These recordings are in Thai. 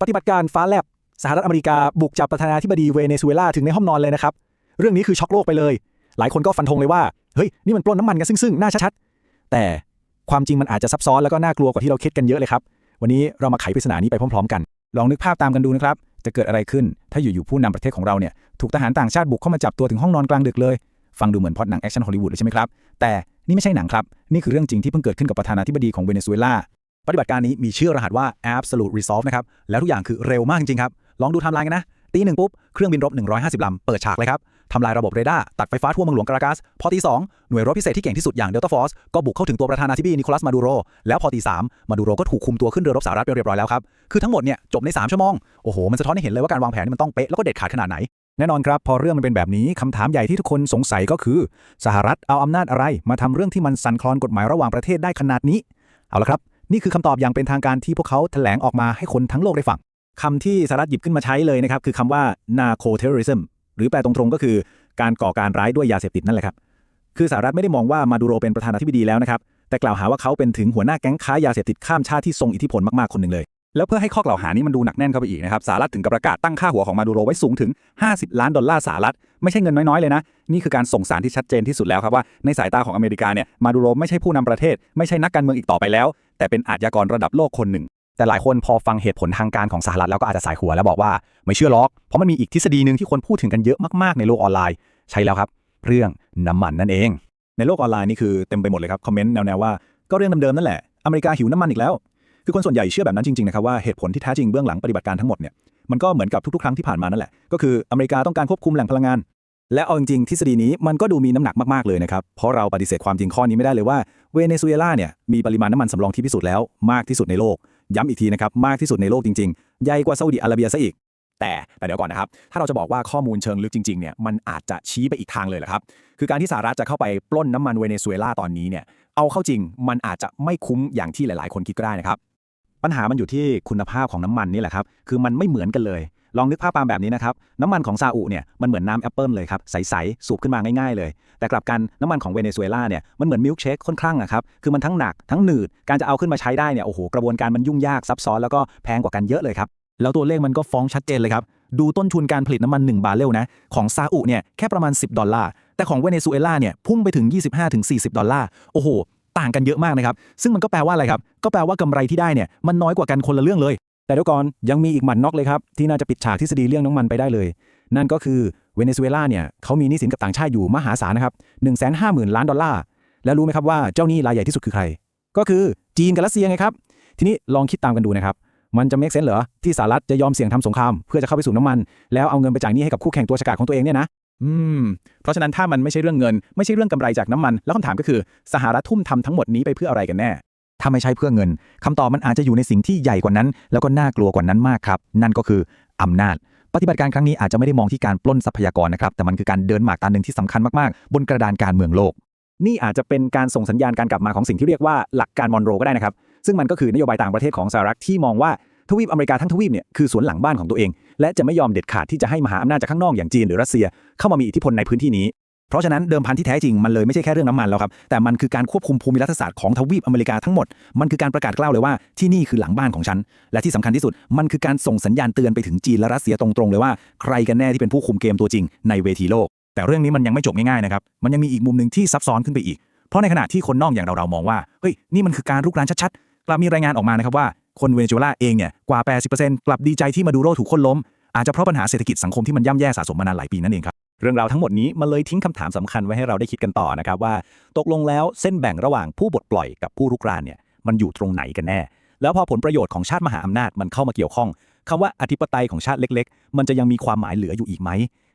ปฏิบัติการฟ้าแลบสหรัฐอเมริกาบุกจับประธานาธิบดีเวเนซุเอลาถึงในห้องนอนเลยนะครับ เรื่องนี้คือช็อกโลกไปเลย หลายคนก็ฟันธงเลยว่า เฮ้ย นี่มันปล้นน้ำมันกันซึ่งๆ หน้าชัดๆ แต่ความจริงมันอาจจะซับซ้อนแล้วก็น่ากลัวกว่าที่เราคิดกันเยอะเลยครับ วันนี้เรามาไขปริศนานี้ไปพร้อม ๆ กัน ลองนึกภาพตามกันดูนะครับ จะเกิดอะไรขึ้น ถ้าอยู่ๆผู้นำประเทศของเราเนี่ย ถูกทหารต่างชาติบุกเข้ามาจับตัวถึงห้องนอนกลางดึกเลย ฟังดูเหมือนพอตหนังแอคชั่นฮอลลีวูดเลยใช่ไหมครับ แต่นี่ไม่ใช่หนังครับ นี่คือเรื่องจริงที่เพิ่งเกิดขึ้นกับประธานาธิบดีของเวเนซุเอลา ปฏิบัติการนี้มีชื่อรหัสว่า absolute resolve นะครับ แล้วทุกอย่างคือเร็วมากจริงครับ ลองดูไทม์ไลน์กันนะ ตีหนึ่งปุ๊บ เครื่องบินรบ 150 ลำ เปิดฉากเลยครับ ทำลายระบบเรดาร์ ตัดไฟฟ้าทั่วเมืองหลวงการากาสพอตีสองหน่วยรบพิเศษที่เก่งที่สุดอย่างเดลต้าฟอร์สก็บุกเข้าถึงตัวประธานาธิบดีนิโคลัส มาดูโร แล้วพอตีสามมาดูโรก็ถูกคุมตัวขึ้นเรือรบสหรัฐไปเรียบร้อยแล้วครับ คือทั้งหมดเนี่ยจบใน 3 ชั่วโมง โอ้โห มันสะท้อนให้เห็นเลยว่าการวางแผนนี่มันต้องเป๊ะแล้วก็เด็ดขาดขนาดไหนแน่นอนครับ พอเรื่องมันเป็นแบบนี้คำถามใหญ่ที่ทุกคนสงสัยก็คือ สหรัฐเอาอำนาจอะไร มาทำเรื่องที่มันสั่นคลอนกฎหมายระหว่างประเทศได้ขนาดนี้ เอาละครับ นี่คือคำตอบอย่างเป็นทางการที่พวกเขาแถลงออกมาให้คนทั้งโลกได้ฟังคำที่สหรัฐหยิบขึ้นมาใช้เลยนะครับ คือคำว่า narco terrorism หรือแปลตรงๆ ก็คือการก่อการร้ายด้วยยาเสพติดนั่นแหละครับ คือสหรัฐไม่ได้มองว่ามาดูโรเป็นประธานาธิบดีแล้วนะครับ แต่กล่าวหาว่าเขาเป็นถึงหัวหน้าแก๊งค้ายาเสพติดข้ามชาติที่ทรงอิทธิพลมากๆคนหนึ่งเลย แล้วเพื่อให้ข้อกล่าวหานี้มันดูหนักแน่นเข้าไปอีกนะครับสหรัฐถึงกับประกาศตั้งค่าหัวของมาดูโรไว้สูงถึง 50 ล้านดอลลาร์สหรัฐไม่ใช่เงินน้อยๆเลยนะ นี่คือการส่งสารที่ชัดเจนที่สุดแล้วครับว่าในสายตาของอเมริกาเนี่ยมาดูโรไม่ใช่ผู้นำประเทศ ไม่ใช่นักการเมืองอีกต่อไปแล้ว แต่เป็นอาชญากรระดับโลกคนหนึ่ง แต่หลายคนพอฟังเหตุผลทางการของสหรัฐแล้วก็อาจจะสายหัวแล้วบอกว่าไม่เชื่อหรอก เพราะมันมีอีกทฤษฎีหนึ่งที่คนพูดถึงกันเยอะมากๆในโลกออนไลน์ ใช่แล้วครับ เรื่องน้ำมันนั่นเอง ในโลกออนไลน์นี่คือเต็มไปหมดเลยครับคอมเมนต์แนวๆว่าก็เรื่องเดิมๆนั่นแหละอเมริกาหิวน้ำมันอีกแล้ว คือคนส่วนใหญ่เชื่อแบบนั้นจริงๆนะครับว่าเหตุผลที่แท้จริงเบื้องหลังปฏิบัติการทั้งหมดเนี่ยมันก็เหมือนกับทุกๆครั้งที่ผ่านมานั่นแหละก็คืออเมริกาต้องการควบคุมแหล่งพลังงาน และเอาจริงๆทฤษฎีนี้มันก็ดูมีน้ำหนักมากๆเลยนะครับ เพราะเราปฏิเสธความจริงข้อนี้ไม่ได้เลยว่าเวเนซุเอลาเนี่ยมีปริมาณน้ำมันสำรองที่พิสูจน์แล้วมากที่สุดในโลก ย้ำอีกทีนะครับมากที่สุดในโลกจริงๆ ใหญ่กว่าซาอุดิอาระเบียซะอีก แต่แต่เดี๋ยวก่อนนะครับ ถ้าเราจะบอกว่าข้อมูลเชิงลึกจริงๆเนี่ยมันอาจจะชี้ไปอีกทางเลยแหละครับ คือการที่สหรัฐจะเข้าไปปล้นน้ำมันเวเนซุเอลาตอนนี้เนี่ยเอาเข้าจริงมันอาจจะไม่คุ้มอย่างที่หลาย ๆ คนคิดก็ได้นะครับปัญหามันอยู่ที่คุณภาพของน้ำมันนี่แหละครับคือมันไม่เหมือนกันเลย ลองนึกภาพตามแบบนี้นะครับ น้ำมันของซาอุเนี่ยมันเหมือนน้ำแอปเปิลเลยครับ ใส ๆ สูบขึ้นมาง่าย ๆ เลย แต่กลับกันน้ำมันของเวเนซุเอลาเนี่ยมันเหมือนมิลค์เชคค่อนข้างอะครับ คือมันทั้งหนักทั้งหนืด การจะเอาขึ้นมาใช้ได้เนี่ยโอ้โหกระบวนการมันยุ่งยากซับซ้อนแล้วก็แพงกว่ากันเยอะเลยครับแล้วตัวเลขมันก็ฟ้องชัดเจนเลยครับดูต้นทุนการผลิตน้ำมัน 1 บาร์เรลนะของซาอุเนี่ยแค่ประมาณ 10 ดอลลาร์แต่ของเวเนซุเอลาเนี่ยพุ่งไปถึง 25-40 ดอลลาร์โอ้โห ต่างกันเยอะมากนะครับ ซึ่งมันก็แปลว่าอะไรครับ ก็แปลว่ากำไรที่ได้เนี่ยมันน้อยกว่ากันคนละเรื่องเลย แต่เดี๋ยวก่อนยังมีอีกหมัดน็อกเลยครับ ที่น่าจะปิดฉากทฤษฎีเรื่องน้ำมันไปได้เลย นั่นก็คือเวเนซุเอลาเนี่ยเขามีหนี้สินกับต่างชาติอยู่มหาศาลนะครับ150,000ล้านดอลลาร์แล้วรู้ไหมครับว่าเจ้าหนี้รายใหญ่ที่สุดคือใคร ก็คือจีนกับรัสเซียไงครับ ทีนี้ลองคิดตามกันดูนะครับมันจะเมคเซนเหรอที่สหรัฐจะยอมเสี่ยงทำสงครามเพื่อจะเข้าไปสู่น้ำมัน แล้วเอาเงินไปจ่ายหนี้ให้กับคู่แข่งตัวฉกาจของตัวเองเนี่ยนะอืมเพราะฉะนั้นถ้ามันไม่ใช่เรื่องเงิน ไม่ใช่เรื่องกำไรจากน้ำมัน แล้วคำถามก็คือ สหรัฐทุ่มทำทั้งหมดนี้ไปเพื่ออะไรกันแน่ ถ้าไม่ใช่เพื่อเงินคำตอบมันอาจจะอยู่ในสิ่งที่ใหญ่กว่านั้น แล้วก็น่ากลัวกว่านั้นมากครับ นั่นก็คืออำนาจ ปฏิบัติการครั้งนี้อาจจะไม่ได้มองที่การปล้นทรัพยากรนะครับ แต่มันคือการเดินหมากตาหนึ่งที่สำคัญมากๆ บนกระดานการเมืองโลก นี่อาจจะเป็นการส่งสัญญาณการกลับมาของสิ่งที่เรียกว่าหลักการมอนโรก็ได้นะครับ ซึ่งมันก็คือนโยบายต่างประเทศของสหรัฐที่มองว่าทวีปอเมริกาทั้งทวีปเนี่ยคือสวนหลังบ้านของตัวเอง และจะไม่ยอมเด็ดขาดที่จะให้มหาอำนาจจากข้างนอกอย่างจีนหรือรัสเซียเข้ามามีอิทธิพลในพื้นที่นี้ เพราะฉะนั้นเดิมพันที่แท้จริงมันเลยไม่ใช่แค่เรื่องน้ำมันแล้วครับ แต่มันคือการควบคุมภูมิรัฐศาสตร์ของทวีปอเมริกาทั้งหมด มันคือการประกาศกล้าวเลยว่าที่นี่คือหลังบ้านของฉัน และที่สำคัญที่สุด มันคือการส่งสัญญาณเตือนไปถึงจีนและรัสเซียตรงๆเลยว่าใครกันแน่ที่เป็นผู้คุมเกมตัวจริงในเวทีโลก แต่เรื่องนี้มันยังไม่จบง่ายๆนะครับ มันยังมีอีกมุมหนึ่งที่ซับซ้อนขึ้นไปอีก เพราะในขณะที่คนนอกอย่างเราๆมองว่าเฮ้ยนี่มันคือการรุกรานชัดๆกลับมีรายงานออกมานะครับว่าคนเวเนซุเอลาเองเนี่ยกว่า 80%กลับดีใจที่มาดูโรถูกคนล้มอาจจะเพราะปัญหาเศรษฐกิจสังคมที่มันย่ำแย่สะสมมานานหลายปีนั่นเองครับ เรื่องราวทั้งหมดนี้มันเลยทิ้งคำถามสำคัญไว้ให้เราได้คิดกันต่อนะครับว่า ตกลงแล้วเส้นแบ่งระหว่างผู้บดปล่อยกับผู้รุกรานเนี่ยมันอยู่ตรงไหนกันแน่ แล้วพอผลประโยชน์ของชาติมหาอำนาจมันเข้ามาเกี่ยวข้องคำว่าอธิปไตยของชาติเล็ก ๆ มันจะยังมีความหมายเหลืออยู่อีกไหม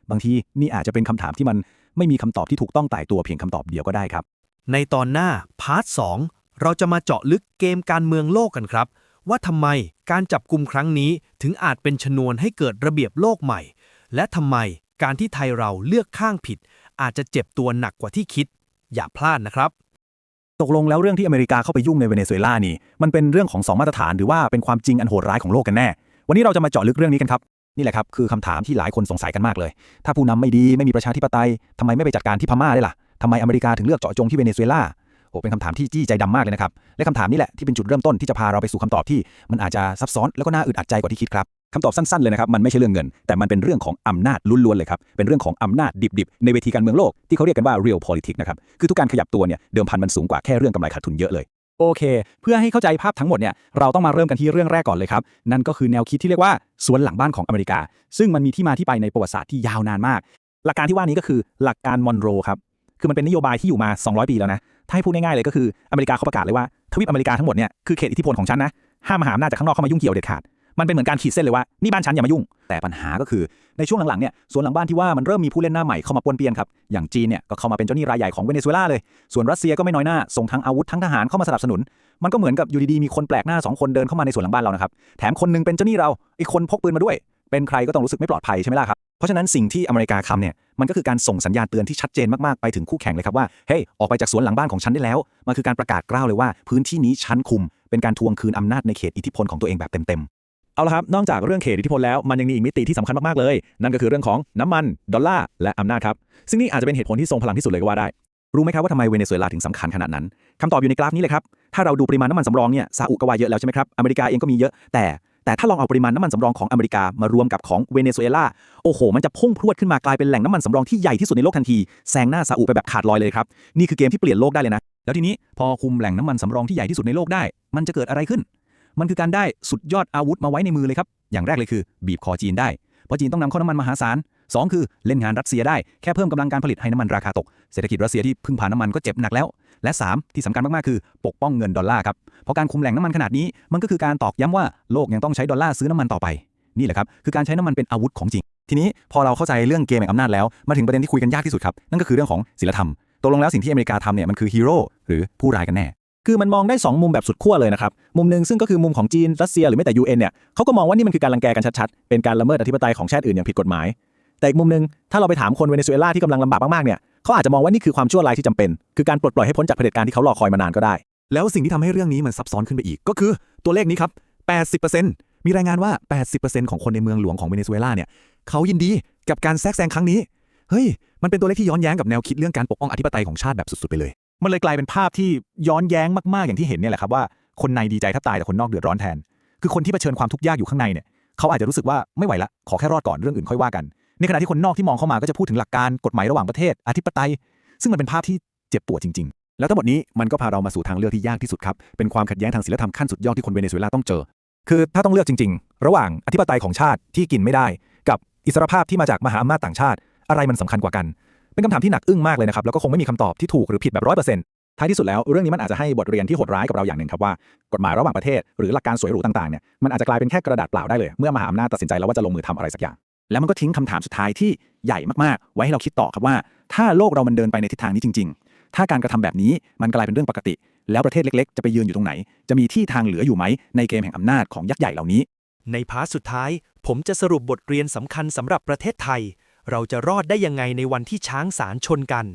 บางทีนี่อาจจะเป็นคำถามที่มันไม่มีคำตอบที่ถูกต้องตายตัวเพียงคำตอบเดียวก็ได้ครับ ในตอนหน้าพาร์ท2เราจะมาเจาะลึกเกมการเมืองโลกกันครับ ว่าทำไมการจับกลุ่มครั้งนี้ถึงอาจเป็นชนวนให้เกิดระเบียบโลกใหม่ และทำไม การที่ไทยเราเลือกข้างผิด อาจจะเจ็บตัวหนักกว่าที่คิด อย่าพลาดนะครับ ตกลงแล้วเรื่องที่อเมริกาเข้าไปยุ่งในเวเนซุเอลานี่ มันเป็นเรื่องของสองมาตรฐานหรือว่าเป็นความจริงอันโหดร้ายของโลกกันแน่ วันนี้เราจะมาเจาะลึกเรื่องนี้กันครับ นี่แหละครับคือคำถามที่หลายคนสงสัยกันมากเลย ถ้าผู้นำไม่ดีไม่มีประชาธิปไตยทำไมไม่ไปจัดการที่พม่าได้ล่ะทำไมอเมริกาถึงเลือกเจาะจงที่เวเนซุเอลาโอ้เป็นคำถามที่จี้ใจดำมากเลยนะครับ และคำถามนี้แหละที่เป็นจุดเริ่มต้นที่จะพาเราไปสู่คำตอบที่ มันอาจจะซับซ้อนแล้วก็น่าอึดอัดใจกว่าที่คิดครับ คำตอบสั้นๆเลยนะครับมันไม่ใช่เรื่องเงิน แต่มันเป็นเรื่องของอำนาจล้วนๆเลยครับเป็นเรื่องของอำนาจดิบๆในเวทีการเมืองโลกที่เขาเรียกกันว่า real politics นะครับคือทุกการขยับตัวเนี่ยเดิมพันมันสูงกว่าแค่เรื่องกำไรขาดทุนเยอะเลยโอเค เพื่อให้เข้าใจภาพทั้งหมดเนี่ยเราต้องมาเริ่มกันที่เรื่องแรกก่อนเลยครับ นั่นก็คือแนวคิดที่เรียกว่าสวนหลังบ้านของอเมริกา ซึ่งมันมีที่มาที่ไปในประวัติศาสตร์ที่ยาวนานมาก หลักการที่ว่านี้ก็คือหลักการมอนโรครับคือมันเป็นนโยบายที่อยู่มา 200 ปีแล้วนะ ถ้าให้พูดง่ายๆเลยก็คืออเมริกาเขาประกาศเลยว่าทวีปอเมริกาทั้งหมดเนี่ยคือเขตอิทธิพลของฉันนะห้ามมหาอำนาจจากข้างนอกเข้ามายุ่งเกี่ยวเด็ดขาด มันเป็นเหมือนการขีดเส้นเลยว่านี่บ้านฉันอย่ามายุ่ง แต่ปัญหาก็คือในช่วงหลังๆเนี่ยสวนหลังบ้านที่ว่ามันเริ่มมีผู้เล่นหน้าใหม่เข้ามาปนเปียนครับอย่างจีนเนี่ยก็เข้ามาเป็นเจ้าหนี้รายใหญ่ของเวเนซุเอลาเลย ส่วนรัสเซียก็ไม่น้อยหน้าส่งทั้งอาวุธทั้งทหารเข้ามาสนับสนุน มันก็เหมือนกับอยู่ดีๆมีคนแปลกหน้าสองคนเดินเข้ามาในสวนหลังบ้านเรานะครับแถมคนหนึงเป็นเจ้าหนี้เราอีกคนพกปืนมาด้วย เป็นใครก็ต้องรู้สึกไม่ปลอดภัยใช่ไหมล่ะครับเพราะฉะนั้นสิ่งที่อเมริกาทำเนี่ยมันก็คือการส่งสัญญาณเตือนที่ชัดเจนมากๆไปถึงคู่แข่งเลยครับว่าเฮ้ยออกไปจากสวนหลังบ้านของฉันได้แล้วมันคือการประกาศกล้าวเลยว่าพื้นที่นี้ฉันคุมเป็นการทวงคืนอำนาจในเขตอิทธิพลของตัวเองแบบเต็มๆ เอาละครับ นอกจากเรื่องเขตอิทธิพลแล้ว มันยังมีอีกมิติที่สำคัญมาก ๆ เลย นั่นก็คือเรื่องของน้ำมัน ดอลลาร์ และอำนาจครับ ซึ่งนี่อาจจะเป็นเหตุผลที่ทรงพลังที่สุดเลยก็ว่าได้ รู้ไหมครับว่าทำไมเวเนซุเอลาถึงสำคัญขนาดนั้นคำตอบอยู่ในกราฟนี้เลยครับ ถ้าเราดูปริมาณน้ำมันสำรองเนี่ย ซาอุก็ว่าเยอะแล้วใช่ไหมครับ อเมริกาเองก็มีเยอะ แต่แต่ถ้าลองเอาปริมาณน้ำมันสำรองของอเมริกามารวมกับของเวเนซุเอลา โอ้โห มันจะพุ่งพรวดขึ้นมากลายเป็นแหล่งน้ำมันสำรองที่ใหญ่ที่สุดในโลกทันที แซงหน้าซาอุไปแบบขาดลอยเลยครับ นี่คือเกมที่เปลี่ยนโลกได้เลยนะ แล้วทีนี้พอคุมแหล่งน้ำมันสำรองที่ใหญ่ที่สุดในโลกได้ มันจะเกิดอะไรขึ้น มันคือการได้สุดยอดอาวุธมาไว้ในมือเลยครับ อย่างแรกเลยคือ บีบคอจีนได้ เพราะจีนต้องนำเข้าน้ำมันมหาศาลสองคือเล่นงานรัสเซียได้ แค่เพิ่มกำลังการผลิตให้น้ำมันราคาตก เศรษฐกิจรัสเซียที่พึ่งพาน้ำมันก็เจ็บหนักแล้ว และ 3 ที่สำคัญมาก ๆ คือปกป้องเงินดอลลาร์ครับ เพราะการคุมแหล่งน้ำมันขนาดนี้ มันก็คือการตอกย้ำว่าโลกยังต้องใช้ดอลลาร์ซื้อน้ำมันต่อไป นี่แหละครับ คือการใช้น้ำมันเป็นอาวุธของจริง ทีนี้พอเราเข้าใจเรื่องเกมแห่งอำนาจแล้ว มาถึงประเด็นที่คุยกันยากที่สุดครับ นั่นก็คือเรื่องของศีลธรรมตกลงแล้วสิ่งที่อเมริกาทำเนี่ยมันคือฮีโร่หรือผู้ร้ายกันแน่ คือมันมองได้ 2 มุมแบบสุดขั้วเลยนะครับ มุมหนึ่งซึ่งก็คือมุมของจีน รัสเซียหรือแม้แต่ UN เนี่ยเขาก็มองว่านี่มันคือการรังแกกันชัดๆ เป็นการละเมิดอธิปไตยของชาติอื่นอย่างผิดกฎหมาย แต่อีกมุมหนึ่งถ้าเราไปถามคนเวเนซุเอลาที่กำลังลำบากมากๆเนี่ยเขาอาจจะมองว่านี่คือความชั่วร้ายที่จำเป็น คือการปลดปล่อยให้พ้นจากเผด็จการที่เขารอคอยมานานก็ได้ แล้วสิ่งที่ทำให้เรื่องนี้มันซับซ้อนขึ้นไปอีก ก็คือตัวเลขนี้ครับ 80%มีรายงานว่า 80%ของคนในเมืองหลวงของเวเนซุเอลาเนี่ยเขายินดีกับการแทรกแซงครั้งนี้ เฮ้ย มันเป็นตัวเลขที่ย้อนแย้งกับแนวคิดเรื่องการปกป้องอธิปไตยของชาติแบบสุดๆไปเลย มันเลยกลายเป็นภาพที่ย้อนแย้งมากๆอย่างที่เห็นเนี่ยแหละครับว่าคนในดีใจแทบตายแต่คนนอกเดือดร้อนแทน คือคนที่เผชิญความทุกข์ยากอยู่ข้างในเนี่ยเขาอาจจะรู้สึกว่าไม่ไหวละขอแค่รอดก่อนเรื่องอื่นค่อยว่ากัน ในขณะที่คนนอกที่มองเข้ามาก็จะพูดถึงหลักการกฎหมายระหว่างประเทศอธิปไตย ซึ่งมันเป็นภาพที่เจ็บปวดจริง ๆ แล้วทั้งหมดนี้มันก็พาเรามาสู่ทางเลือกที่ยากที่สุดครับเป็นความขัดแย้งทางศีลธรรมขั้นสุดยอดที่คนเวเนซุเอลาต้องเจอ คือถ้าต้องเลือกจริง ๆ ระหว่างอธิปไตยของชาติที่กินไม่ได้ กับอิสรภาพที่มาจากมหาอำนาจต่างชาติ อะไรมันสำคัญกว่ากัน เป็นคำถามที่หนักอึ้งมากเลยนะครับ แล้วก็คงไม่มีคำตอบที่ถูกหรือผิดแบบร้อยเปอร์เซ็นต์ท้ายที่สุดแล้วเรื่องนี้มันอาจจะให้บทเรียนที่โหดร้ายกับเราอย่างหนึ่งครับว่ากฎหมายระหว่างประเทศ หรือหลักการสวยหรูต่างๆเนี่ยมันอาจจะกลายเป็นแค่กระดาษเปล่าได้เลย เมื่อมหาอำนาจตัดสินใจแล้วว่าจะลงมือทำอะไรสักอย่าง แล้วมันก็ทิ้งคำถามสุดท้ายที่ใหญ่มากๆ ไว้ให้เราคิดต่อครับว่า ถ้าโลกเรามันเดินไปในทิศทางนี้จริง ๆ ถ้าการกระทำแบบนี้มันกลายเป็นเรื่องปกติ แล้วประเทศเล็กๆ จะไปยืนอยู่ตรงไหน จะมีที่ทางเหลืออยู่ไหมในเกมแห่งอำนาจของยักษ์ใหญ่เหล่านี้ ในพาร์ทสุดท้าย ผมจะสรุปบทเรียนสำคัญสำหรับประเทศไทย เราจะรอดได้ยังไงในวันที่ช้างสารชนกัน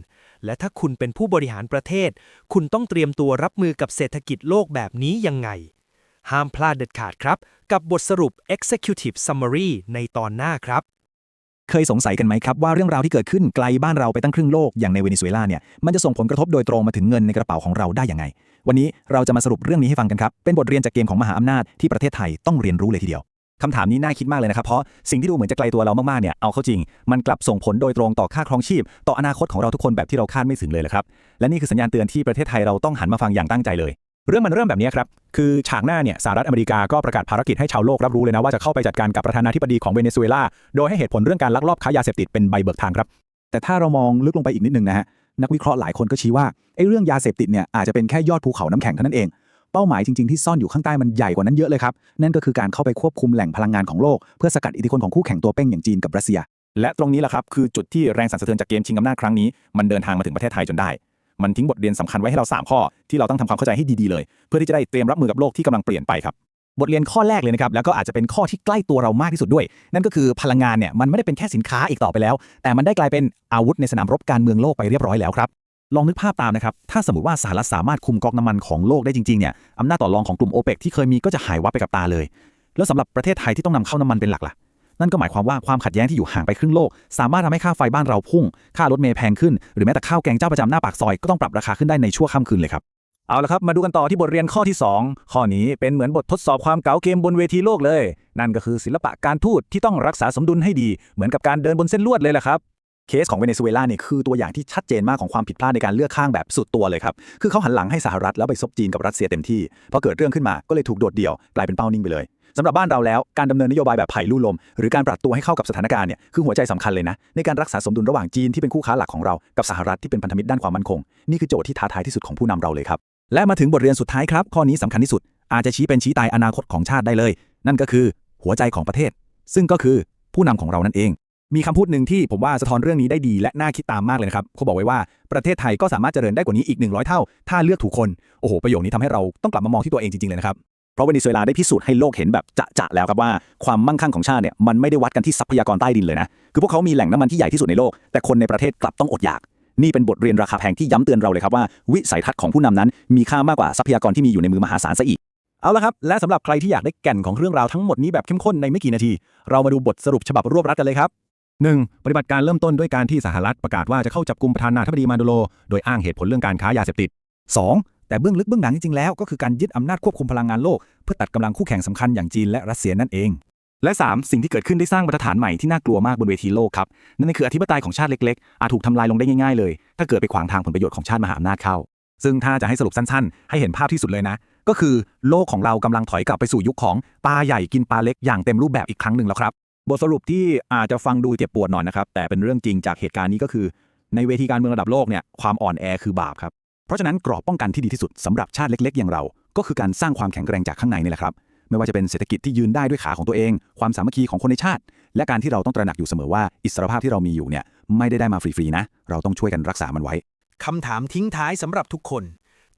และถ้าคุณเป็นผู้บริหารประเทศ คุณต้องเตรียมตัวรับมือกับเศรษฐกิจโลกแบบนี้ยังไง ห้ามพลาดเด็ดขาดครับ กับบทสรุป Executive Summary ในตอนหน้าครับเคยสงสัยกันไหมครับว่าเรื่องราวที่เกิดขึ้นไกลบ้านเราไปตั้งครึ่งโลกอย่างในเวเนซุเอลาเนี่ยมันจะส่งผลกระทบโดยตรงมาถึงเงินในกระเป๋าของเราได้ยังไง วันนี้เราจะมาสรุปเรื่องนี้ให้ฟังกันครับ เป็นบทเรียนจากเกมของมหาอำนาจที่ประเทศไทยต้องเรียนรู้เลยทีเดียว คำถามนี้น่าคิดมากเลยนะครับ เพราะสิ่งที่ดูเหมือนจะไกลตัวเรามากๆเนี่ยเอาเข้าจริง มันกลับส่งผลโดยตรงต่อค่าครองชีพ ต่ออนาคตของเราทุกคนแบบที่เราคาดไม่ถึงเลยแหละครับ และนี่คือสัญญาณเตือนที่ประเทศไทยเราต้องหันมาฟังอย่างตั้งใจเลย เรื่องมันเริ่มแบบนี้ครับ คือฉากหน้าเนี่ยสหรัฐอเมริกาก็ประกาศภารกิจให้ชาวโลกรับรู้เลยนะว่าจะเข้าไปจัดการกับประธานาธิบดีของเวเนซุเอลา โดยให้เหตุผลเรื่องการลักลอบค้ายาเสพติดเป็นใบเบิกทางครับ แต่ถ้าเรามองลึกลงไปอีกนิดนึงนะฮะนักวิเคราะห์หลายคนก็ชี้ว่าไอ้เรื่องยาเสพติดเนี่ยอาจจะเป็นแค่ยอดภูเขาน้ำแข็งเท่านั้นเอง เป้าหมายจริงๆที่ซ่อนอยู่ข้างใต้มันใหญ่กว่านั้นเยอะเลยครับ นั่นก็คือการเข้าไปควบคุมแหล่งพลังงานของโลก เพื่อสกัดอิทธิพลของคู่แข่งตัวเป้งอย่างจีนกับรัสเซีย และตรงนี้แหละครับคือจุดที่แรงสั่นสะเทือนจากเกมชิงอำนาจครั้งนี้มันเดินทางมาถึงประเทศไทยจนได้ มันทิ้งบทเรียนสำคัญไว้ให้เรา 3 ข้อ ที่เราต้องทำความเข้าใจให้ดีๆเลย เพื่อที่จะได้เตรียมรับมือกับโลกที่กำลังเปลี่ยนไปครับบทเรียนข้อแรกเลยนะครับแล้วก็อาจจะเป็นข้อที่ใกล้ตัวเรามากที่สุดด้วย นั่นก็คือพลังงานเนี่ยมันไม่ได้เป็นแค่สินค้าอีกต่อไปแล้ว แต่มันได้กลายเป็นอาวุธในสนามรบการเมืองโลกไปเรียบร้อยแล้วครับ ลองนึกภาพตามนะครับ ถ้าสมมติว่าสหรัฐสามารถคุมก๊อกน้ำมันของโลกได้จริงๆเนี่ยอำนาจต่อรองของกลุ่มโอเปกที่เคยมีก็จะหายวับไปกับตาเลย แล้วสำหรับประเทศไทยที่ต้องนำเข้าน้ำมันเป็นหลักล่ะ นั่นก็หมายความว่าความขัดแย้งที่อยู่ห่างไปครึ่งโลก สามารถทำให้ค่าไฟบ้านเราพุ่ง ค่ารถเมล์แพงขึ้น หรือแม้แต่ข้าวแกงเจ้าประจำหน้าปากซอยก็ต้องปรับราคาขึ้นได้ในชั่วค่ำคืนเลยครับ เอาละครับ มาดูกันต่อที่บทเรียนข้อที่ 2 ข้อนี้เป็นเหมือนบททดสอบความเก๋าเกมบนเวทีโลกเลย นั่นก็คือศิลปะการทูตที่ต้องรักษาสมดุลให้ดี เหมือนกับการเดินบนเส้นลวดเลยแหละครับ เคสของเวเนซุเอลาเนี่ยคือตัวอย่างที่ชัดเจนมากของความผิดพลาดในการเลือกข้างแบบสุดตัวเลยครับ คือเขาหันหลังให้สหรัฐแล้วไปซบจีนกับรัสเซียเต็มที่พอเกิดเรื่องขึ้นมาก็เลยถูกโดดเดี่ยวกลายเป็นเป้านิ่งไปเลยสำหรับบ้านเราแล้วการดำเนินนโยบายแบบไผ่ลู่ลม หรือการปรับตัวให้เข้ากับสถานการณ์เนี่ยคือหัวใจสำคัญเลยนะในการรักษาสมดุลระหว่างจีนที่เป็นคู่ค้าหลักของเรากับสหรัฐที่เป็นพันธมิตรด้านความมั่นคง นี่คือโจทย์ที่ท้าทายที่สุดของผู้นำเราเลยครับและมาถึงบทเรียนสุดท้ายครับ ข้อนี้สำคัญที่สุด อาจจะชี้เป็นชี้ตายอนาคตของชาติได้เลย นั่นก็คือหัวใจของประเทศ ซึ่งก็คือผู้นำของเรานั่นเอง มีคำพูดหนึ่งที่ผมว่าสะท้อนเรื่องนี้ได้ดีและน่าคิดตามมากเลยนะครับเขาบอกไว้ว่าประเทศไทยก็สามารถเจริญได้กว่านี้อีก 100 เท่า ถ้าเลือกถูกคน โอ้โห ประโยคนี้ทำให้เราต้องกลับมามองที่ตัวเองจริงๆเลยนะครับ เพราะเวเนซุเอลาได้พิสูจน์ให้โลกเห็นแบบจะๆแล้วครับว่าความมั่งคั่งของชาติเนี่ยมันไม่ได้วัดกันที่ทรัพยากรใต้ดินเลยนะ คือพวกเขามีแหล่งน้ำมันที่ใหญ่ที่สุดในโลก แต่คนในประเทศกลับต้องอดอยาก นี่เป็นบทเรียนราคาแพงที่ย้ำเตือนเราเลยครับว่าวิสัยทัศน์ของผู้นำนั้น มีค่ามากกว่าทรัพยากรที่มีอยู่ในมือมหาศาลซะอีกเอาละครับ และสำหรับใครที่อยากได้แก่นของเรื่องราวทั้งหมดนี้แบบเข้มข้นในไม่กี่นาที เรามาดูบทสรุปฉบับรวบรัดกันเลยครับ 1. ปฏิบัติการเริ่มต้นด้วยการที่สหรัฐประกาศว่าจะเข้าจับกุมประธานาธิบดีมาดูโรโดยอ้างเหตุผลเรื่องการค้ายาเสพติด 2. แต่เบื้องลึกเบื้องหลังจริงๆแล้วก็คือการยึดอำนาจควบคุมพลังงานโลก เพื่อตัดกำลังคู่แข่งสำคัญอย่างจีนและรัสเซียนั่นเอง และ 3. สิ่งที่เกิดขึ้นได้สร้างบรรฐานใหม่ที่น่ากลัวมากบนเวทีโลกครับ นั่นคืออธิปไตยของชาติเล็กๆอาจถูกทำลายลงได้ง่ายๆเลย ถ้าเกิดไปขวางทางผลประโยชน์ของชาติมหาอำนาจเข้า ซึ่งถ้าจะให้สรุปสั้นๆ ให้เห็นภาพที่สุดเลยนะ ก็คือโลกของเรากำลังถอยกลับไปสู่ยุคของปลาใหญ่กินปลาเล็กอย่างเต็มรูปแบบอีกครั้งหนึ่งแล้วครับ บทสรุปที่อาจจะฟังดูเจ็บปวดหน่อยนะครับ แต่เป็นเรื่องจริงจากเหตุการณ์นี้ก็คือ ในเวทีการเมืองระดับโลกเนี่ยความอ่อนแอคือบาปครับ เพราะฉะนั้นกรอบป้องกันที่ดีที่สุดสำหรับชาติเล็กๆ อย่างเรา ก็คือการสร้างความแข็งแกร่งจากข้างในนี่แหละครับ ไม่ว่าจะเป็นเศรษฐกิจที่ยืนได้ด้วยขาของตัวเอง ความสามัคคีของคนในชาติ และการที่เราต้องตระหนักอยู่เสมอว่าอิสรภาพที่เรามีอยู่เนี่ยไม่ได้ได้มาฟรีๆนะ เราต้องช่วยกันรักษามันไว้คำถามทิ้งท้ายสำหรับทุกคน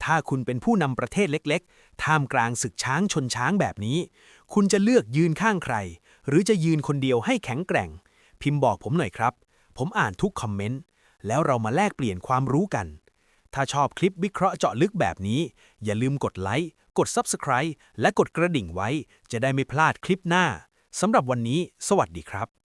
ถ้าคุณเป็นผู้นำประเทศเล็ก ๆ ท่ามกลางศึกช้างชนช้างแบบนี้ คุณจะเลือกยืนข้างใคร หรือจะยืนคนเดียวให้แข็งแกร่ง พิมพ์บอกผมหน่อยครับ ผมอ่านทุกคอมเมนต์ แล้วเรามาแลกเปลี่ยนความรู้กัน ถ้าชอบคลิปวิเคราะห์เจาะลึกแบบนี้ อย่าลืมกดไลค์ กด Subscribe และกดกระดิ่งไว้ จะได้ไม่พลาดคลิปหน้าสำหรับวันนี้ สวัสดีครับ